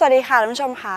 สวัสดีค่ะท่านผู้ชมคะ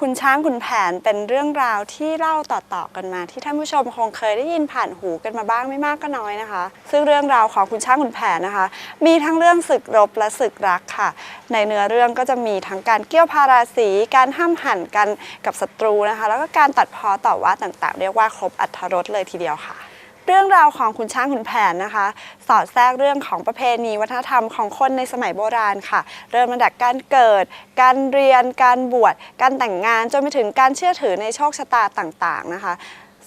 คุณช้างคุณแผนเป็นเรื่องราวที่เล่าต่อๆกันมา ที่ท่านผู้ชมคงเคยได้ยินผ่านหูกันมาบ้างไม่มากก็น้อยนะคะ ซึ่งเรื่องราวของคุณช้างคุณแผนนะคะ มีทั้งเรื่องศึกรบและศึกรักค่ะ ในเนื้อเรื่องก็จะมีทั้งการเกี่ยวพาราสีการห้ามหันกันกับศัตรูนะคะ แล้วก็การตัดพ้อต่อว่าต่างๆ เรียกว่าครบอัธรสเลยทีเดียวค่ะ เรื่องราวของคุณช้างขุนแผนนะคะ สอดแทรกเรื่องของประเพณีวัฒนธรรมของคนในสมัยโบราณค่ะ เริ่มมาจากการเกิด การเรียน การบวช การแต่งงานจนไปถึงการเชื่อถือในโชคชะตาต่างๆนะคะ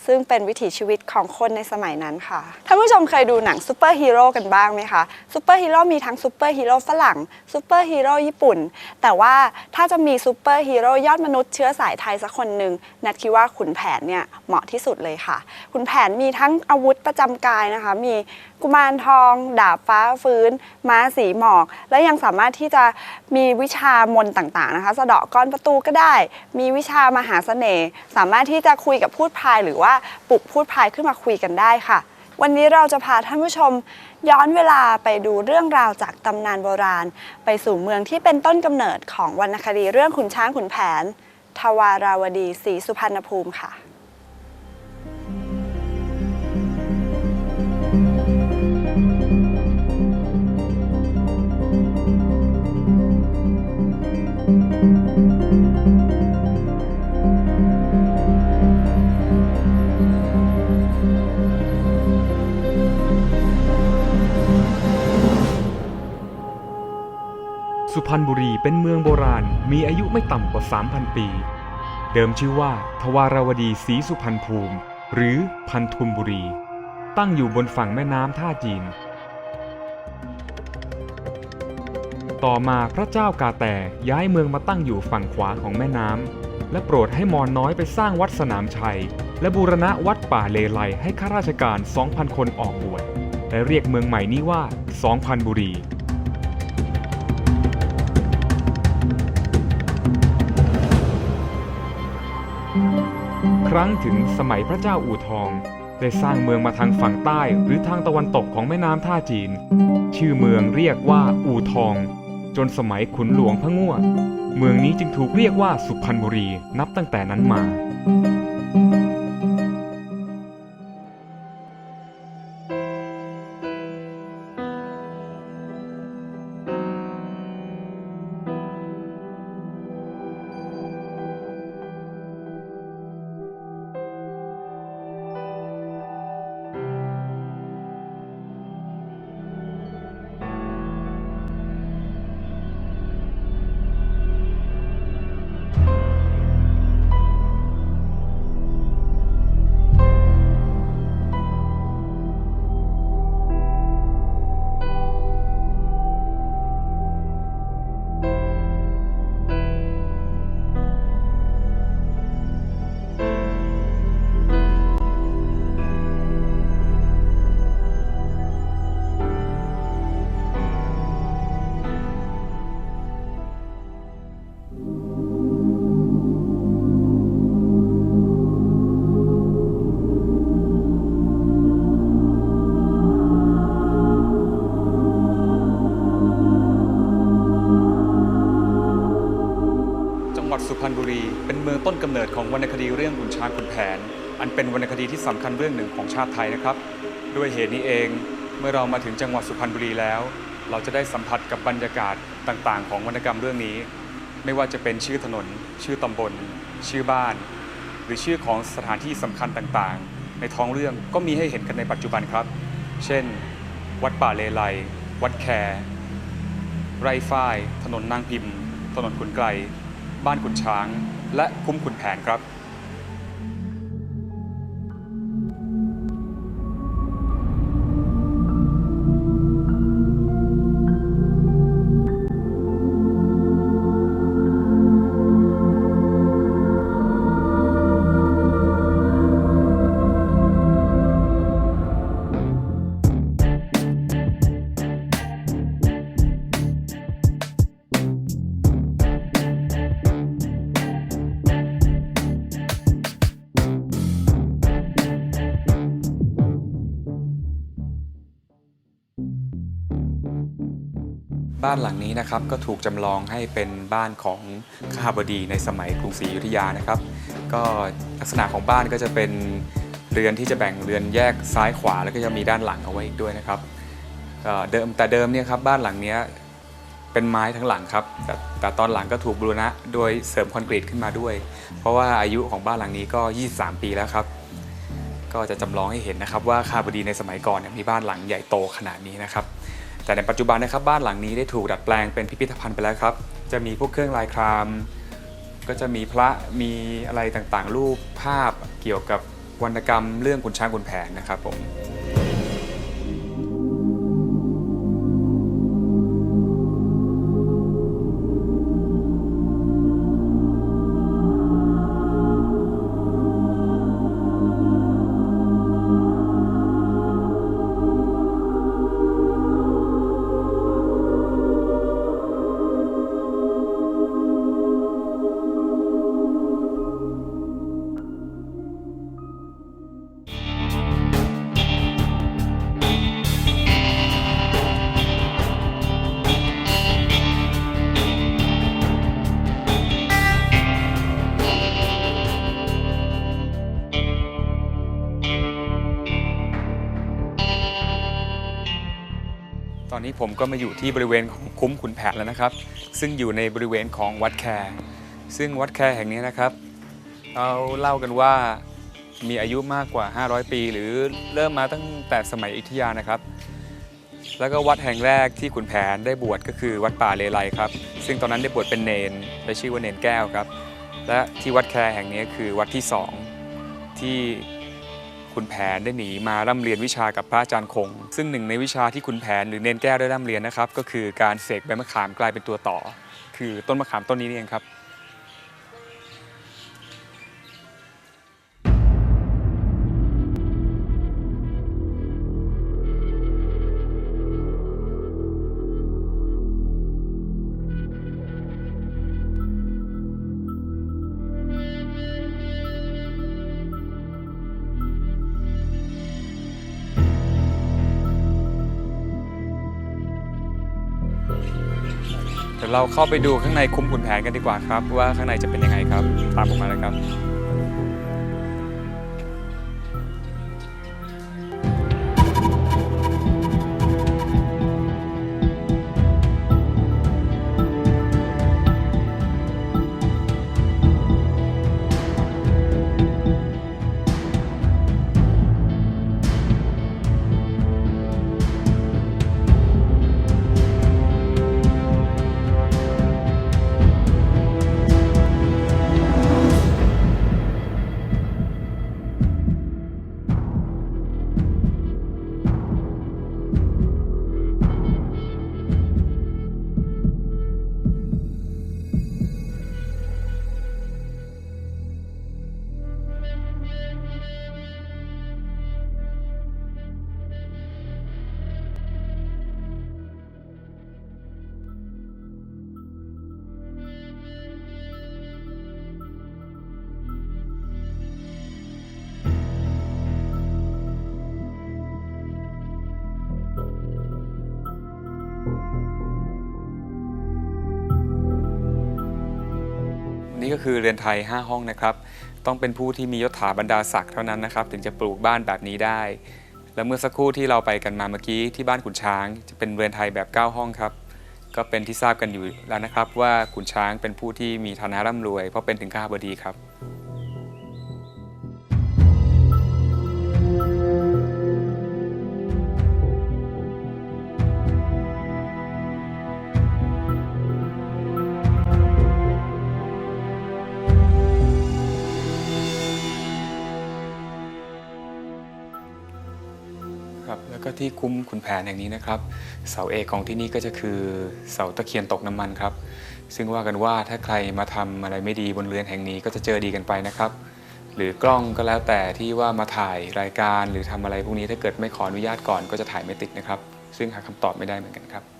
ซึ่งเป็นวิถีชีวิตของคนในสมัยนั้นค่ะท่านผู้ชมเคยดูหนังซูเปอร์ฮีโร่กันบ้างไหมคะซูเปอร์ฮีโร่มีทั้งซูเปอร์ฮีโร่ฝรั่งซูเปอร์ฮีโร่ญี่ปุ่น แต่ว่าถ้าจะมีซูเปอร์ฮีโร่ยอดมนุษย์เชื้อสายไทยสักคนหนึ่งนัดคิดว่าขุนแผนเนี่ยเหมาะที่สุดเลยค่ะ ขุนแผนมีทั้งอาวุธประจำกายนะคะ มีกุมารทอง ดาบฟ้าฟื้น ม้าสีหมอก และยังสามารถที่จะมีวิชามนต์ต่างๆนะคะ สะเดาะก้อนประตูก็ได้ มีวิชามหาเสน่ห์สามารถที่จะคุยกับพูดพายหรือว่าปลุกพูดพายขึ้นมาคุยกันได้ค่ะ วันนี้เราจะพาท่านผู้ชม ย้อนเวลาไปดูเรื่องราวจากตำนานโบราณ ไปสู่เมืองที่เป็นต้นกำเนิดของวรรณคดีเรื่องขุนช้างขุนแผน ทวาราวดีศรีสุพรรณภูมิค่ะ สุพรรณบุรีเป็นเมืองโบราณมีอายุไม่ต่ำกว่า 3,000 ปี เดิมชื่อว่า ทวารวดีศรีสุพรรณภูมิ หรือพันทุมบุรี ตั้งอยู่บนฝั่งแม่น้ำท่าจีน ต่อมาพระเจ้ากาแต่ย้ายเมืองมาตั้งอยู่ฝั่งขวาของแม่น้ำและโปรดให้มอนน้อยไปสร้างวัดสนามชัย และบูรณะวัดป่าเลไลให้ข้าราชการ 2,000 คนออกบวชและเรียกเมืองใหม่นี้ว่า 2,000 บุรี ครั้งถึงสมัยพระเจ้าอู่ทอง ได้สร้างเมืองมาทางฝั่งใต้หรือทางตะวันตกของแม่น้ำท่าจีน ชื่อเมืองเรียกว่าอู่ทอง จนสมัยขุนหลวงพระง่วเมืองนี้จึงถูกเรียกว่าสุพรรณบุรีนับตั้งแต่นั้นมา เมืองต้นกำเนิดของวรรณคดีเรื่องขุนช้างขุนแผน อันเป็นวรรณคดีที่สำคัญเรื่องหนึ่งของชาติไทยนะครับ ด้วยเหตุนี้เองเมื่อเรามาถึงจังหวัดสุพรรณบุรีแล้ว เราจะได้สัมผัสกับบรรยากาศต่างๆ ของวรรณกรรมเรื่องนี้ ไม่ว่าจะเป็นชื่อถนน ชื่อตำบล ชื่อบ้าน หรือชื่อของสถานที่สำคัญต่างๆ ในท้องเรื่องก็มีให้เห็นกันในปัจจุบันครับ เช่น วัดป่าเลไลวัดแคไร่ฝ้าย ถนนนางพิมพ์ ถนนขุนไกล บ้านขุนช้าง และคุ้มขุนแผนครับ บ้านหลังนี้นะครับก็ถูกจำลองให้เป็นบ้านของข้าบดีในสมัยกรุงศรีอยุธยานะครับ ก็ลักษณะของบ้านก็จะเป็นเรือนที่จะแบ่งเรือนแยกซ้ายขวาแล้วก็จะมีด้านหลังเอาไว้อีกด้วยนะครับเดิมแต่เดิมเนี่ยครับบ้านหลังนี้เป็นไม้ทั้งหลังครับแต่แต่ตอนหลังก็ถูกบูรณะโดยเสริมคอนกรีตขึ้นมาด้วย เพราะว่าอายุของบ้านหลังนี้ก็ 23 ปีแล้วครับ ก็จะจำลองให้เห็นนะครับว่าข้าบดีในสมัยก่อนเนี่ยมีบ้านหลังใหญ่โตขนาดนี้นะครับ แต่ในปัจจุบันนะครับบ้านหลังนี้ได้ถูกดัดแปลงเป็นพิพิธภัณฑ์ไปแล้วครับ จะมีพวกเครื่องลายคราม ก็จะมีพระมีอะไรต่างๆ รูปภาพเกี่ยวกับวรรณกรรมเรื่องขุนช้างขุนแผนนะครับผม อนนี้ผมก็มาอยู่ที่บริเวณของคุ้มขุนแผนแล้วนะครับ ซึ่งอยู่ในบริเวณของวัดแคร์ซึ่งวัดแคร์แห่งนี้นะครับเราเล่ากันว่ามีอายุมากกว่า 500 ปี หรือเริ่มมาตั้งแต่สมัยอยุธยานะครับ แล้วก็วัดแห่งแรกที่ขุนแผนได้บวชก็คือวัดป่าเลไลครับ ซึ่งตอนนั้นได้บวชเป็นเนนและชื่อว่าเนนแก้วครับ และที่วัดแคร์แห่งนี้คือวัดที่สองที่ คุณแผนได้หนีมาร่ำเรียนวิชากับพระอาจารย์คง ซึ่งหนึ่งในวิชาที่คุณแผนหรือเนนแก้วได้ร่ำเรียนนะครับ ก็คือการเสกใบมะขามกลายเป็นตัวต่อ คือต้นมะขามต้นนี้นี่เองครับ ยวเราเข้าไปดูข้างในคุ้มขุนแผนกันดีกว่าครับ ว่าข้างในจะเป็นยังไงครับ ตามผมมาเลยครับ นี่ก็คือเรือนไทย 5 ห้องนะครับ ต้องเป็นผู้ที่มียศถาบรรดาศักดิ์เท่านั้นนะครับ ถึงจะปลูกบ้านแบบนี้ได้ และเมื่อสักครู่ที่เราไปกันมาเมื่อกี้ที่บ้านขุนช้าง จะเป็นเรือนไทยแบบ 9 ห้องครับ ก็เป็นที่ทราบกันอยู่แล้วนะครับว่าขุนช้างเป็นผู้ที่มีฐานะร่ำรวย เพราะเป็นถึงข้าบดีครับ แล้วก็ที่คุ้มขุนแผนแห่งนี้นะครับ เสาเอกของที่นี่ก็จะคือเสาตะเคียนตกน้ำมันครับ ซึ่งว่ากันว่าถ้าใครมาทำอะไรไม่ดีบนเรือนแห่งนี้ก็จะเจอดีกันไปนะครับ หรือกล้องก็แล้วแต่ที่ว่ามาถ่ายรายการหรือทำอะไรพวกนี้ถ้าเกิดไม่ขออนุญาตก่อนก็จะถ่ายไม่ติดนะครับ ซึ่งหาคำตอบไม่ได้เหมือนกันครับ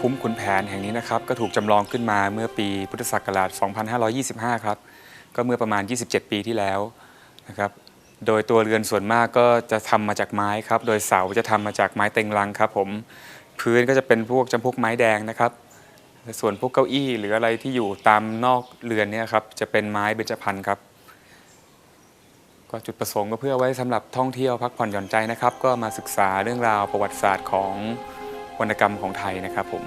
คุ้มขุนแผนแห่งนี้นะครับก็ถูกจำลองขึ้นมาเมื่อปีพุทธศักราช 2525 ครับ ก็เมื่อประมาณ 27 ปีที่แล้วนะครับ โดยตัวเรือนส่วนมากก็จะทำมาจากไม้ครับ โดยเสาจะทำมาจากไม้เต็งรังครับผมพื้นก็จะเป็นพวกจำพวกไม้แดงนะครับ ส่วนพวกเก้าอี้หรืออะไรที่อยู่ตามนอกเรือนเนี่ยครับจะเป็นไม้เบญจพรรณครับก็จุดประสงค์ก็เพื่อไว้สำหรับท่องเที่ยวพักผ่อนหย่อนใจนะครับ ก็มาศึกษาเรื่องราวประวัติศาสตร์ของ วรรณกรรมของไทยนะครับผม